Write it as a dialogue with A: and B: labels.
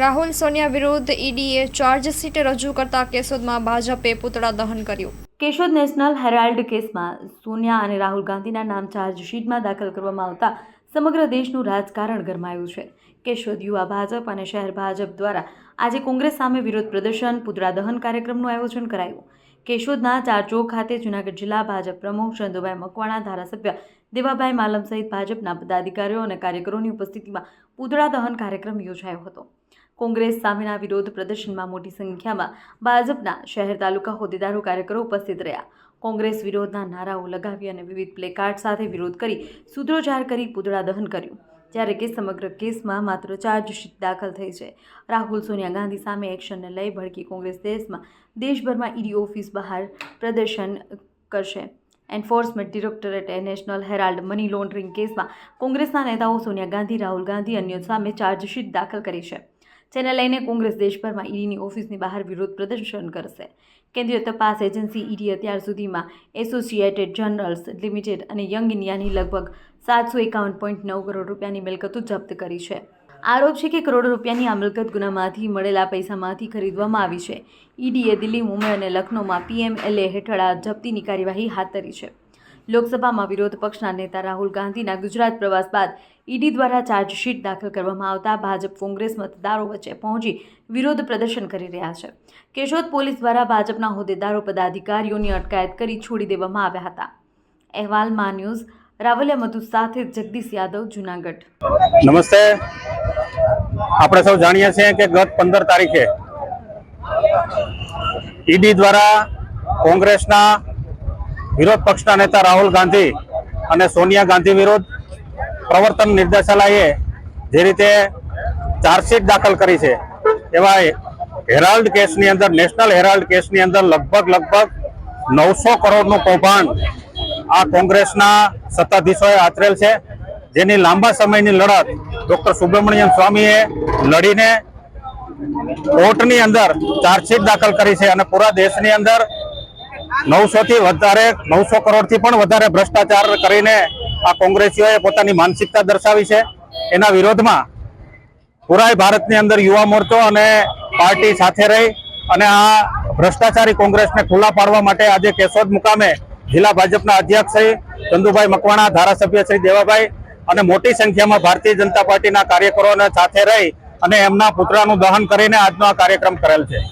A: રાહુલ સોનિયા વિરુદ્ધ ઈડીએ ચાર્જશીટ રજૂ કરતા કેશોદમાં ભાજપે પુતળા દહન કર્યું.
B: કેશોદ નેશનલ હેરાલ્ડ કેસમાં સોનિયા અને રાહુલ ગાંધીના નામ ચાર્જશીટમાં દાખલ કરવામાં આવતા સમગ્ર દેશનું રાજકારણ ગરમાયું છે. કેશોદ યુવા ભાજપ અને શહેર ભાજપ દ્વારા આજે કોંગ્રેસ સામે વિરોધ પ્રદર્શન, પુતળા દહન કાર્યક્રમનું આયોજન કરાયું. કેશોદના ચારચોક ખાતે જૂનાગઢ જિલ્લા ભાજપ પ્રમુખ ચંદુભાઈ મકવાણા, ધારાસભ્ય દેવાભાઈ માલમ સહિત ભાજપના પદાધિકારીઓ અને કાર્યકરોની ઉપસ્થિતિમાં પુતળા દહન કાર્યક્રમ યોજાયો હતો. કોંગ્રેસ સામેના વિરોધ પ્રદર્શનમાં મોટી સંખ્યામાં ભાજપના શહેર તાલુકા હોદ્દેદારો કાર્યકરો ઉપસ્થિત રહ્યા. કોંગ્રેસ વિરોધના નારાઓ લગાવી અને વિવિધ પ્લેકાર્ડ સાથે વિરોધ કરી સૂત્રોચ્ચાર કરી પુતળા દહન કર્યું. જ્યારે કે સમગ્ર કેસમાં માત્ર ચાર્જશીટ દાખલ થઈ છે. રાહુલ, સોનિયા ગાંધી સામે એક્શનને લઈ ભડકી કોંગ્રેસ દેશમાં દેશભરમાં ઈડી ઓફિસ બહાર પ્રદર્શન કરશે. એન્ફોર્સમેન્ટ ડિરેક્ટરેટે નેશનલ હેરાલ્ડ મની લોન્ડરિંગ કેસમાં કોંગ્રેસના નેતાઓ સોનિયા ગાંધી, રાહુલ ગાંધી અન્યો સામે ચાર્જશીટ દાખલ કરી છે. જેને લઈને કોંગ્રેસ દેશભરમાં ઈડીની ઓફિસની બહાર વિરોધ પ્રદર્શન કરશે. કેન્દ્રીય તપાસ એજન્સી ઈડી અત્યાર સુધીમાં એસોસિએટેડ જર્નલ્સ લિમિટેડ અને યંગ ઇન્ડિયાની લગભગ સાતસો એકાવન પોઈન્ટ નવ કરોડ રૂપિયાની મિલકતો જપ્ત કરી છે. આરોપ છે કે કરોડો રૂપિયાની આ મિલકત ગુનામાંથી મળેલા પૈસામાંથી ખરીદવામાં આવી છે. ઈડીએ દિલ્હી, મુંબઈ અને લખનૌમાં પીએમએલએ હેઠળ આ જપ્તીની કાર્યવાહી હાથ ધરી છે. લોકસભામાં વિરોધ પક્ષના નેતા રાહુલ ગાંધીના ગુજરાત પ્રવાસ બાદ ઈડી દ્વારા ચાર્જશીટ દાખલ કરવામાં આવતા ભાજપ કોંગ્રેસ મતદારો વચ્ચે પહોંચી વિરોધ પ્રદર્શન કરી રહ્યા છે. કેશોદ પોલીસ દ્વારા ભાજપના હોદ્દેદારો, પદાધિકારીઓની અટકાયત કરી છોડી દેવામાં આવ્યા હતા. અહેવાલ મા ન્યૂઝ, રાવલિયા મધુ સાથે જગદીશ યાદવ, જુનાગઢ.
C: નમસ્તે. આપણે સૌ જાણીએ છીએ કે ગત પંદર તારીખે ઈડી દ્વારા કોંગ્રેસના વિરોધ પક્ષના નેતા રાહુલ ગાંધી અને સોનિયા ગાંધી વિરુદ્ધ પ્રવર્તન નિર્દેશાલયે જે રીતે ચાર્જશીટ દાખલ કરી છે, એવા હેરાલ્ડ કેસની અંદર, નેશનલ હેરાલ્ડ કેસની અંદર લગભગ લગભગ નવસો કરોડનું કૌભાંડ આ કોંગ્રેસના સત્તાધીશોએ આચરેલ છે. જેની લાંબા સમયની લડત ડોક્ટર સુબ્રમણ્યમ સ્વામીએ લડીને કોર્ટની અંદર ચાર્જશીટ દાખલ કરી છે અને પૂરા દેશની અંદર નવસો થી વધારે, નવસો કરોડથી પણ વધારે ભ્રષ્ટાચાર કરીને આ કોંગ્રેસીઓએ પોતાની માનસિકતા દર્શાવી છે. એના વિરોધમાં પુરાય ભારતની અંદર યુવા મોરચો અને પાર્ટી સાથે રહી અને આ ભ્રષ્ટાચારી કોંગ્રેસને ખુલ્લા પાડવા માટે આજે કેશોદ મુકામે જિલ્લા ભાજપના અધ્યક્ષ શ્રી ચંદુભાઈ મકવાણા, ધારાસભ્ય શ્રી દેવાભાઈ અને મોટી સંખ્યામાં ભારતીય જનતા પાર્ટીના કાર્યકરોને સાથે રહી અને એમના પુતળાનું દહન કરીને આજનો આ કાર્યક્રમ કરેલ છે.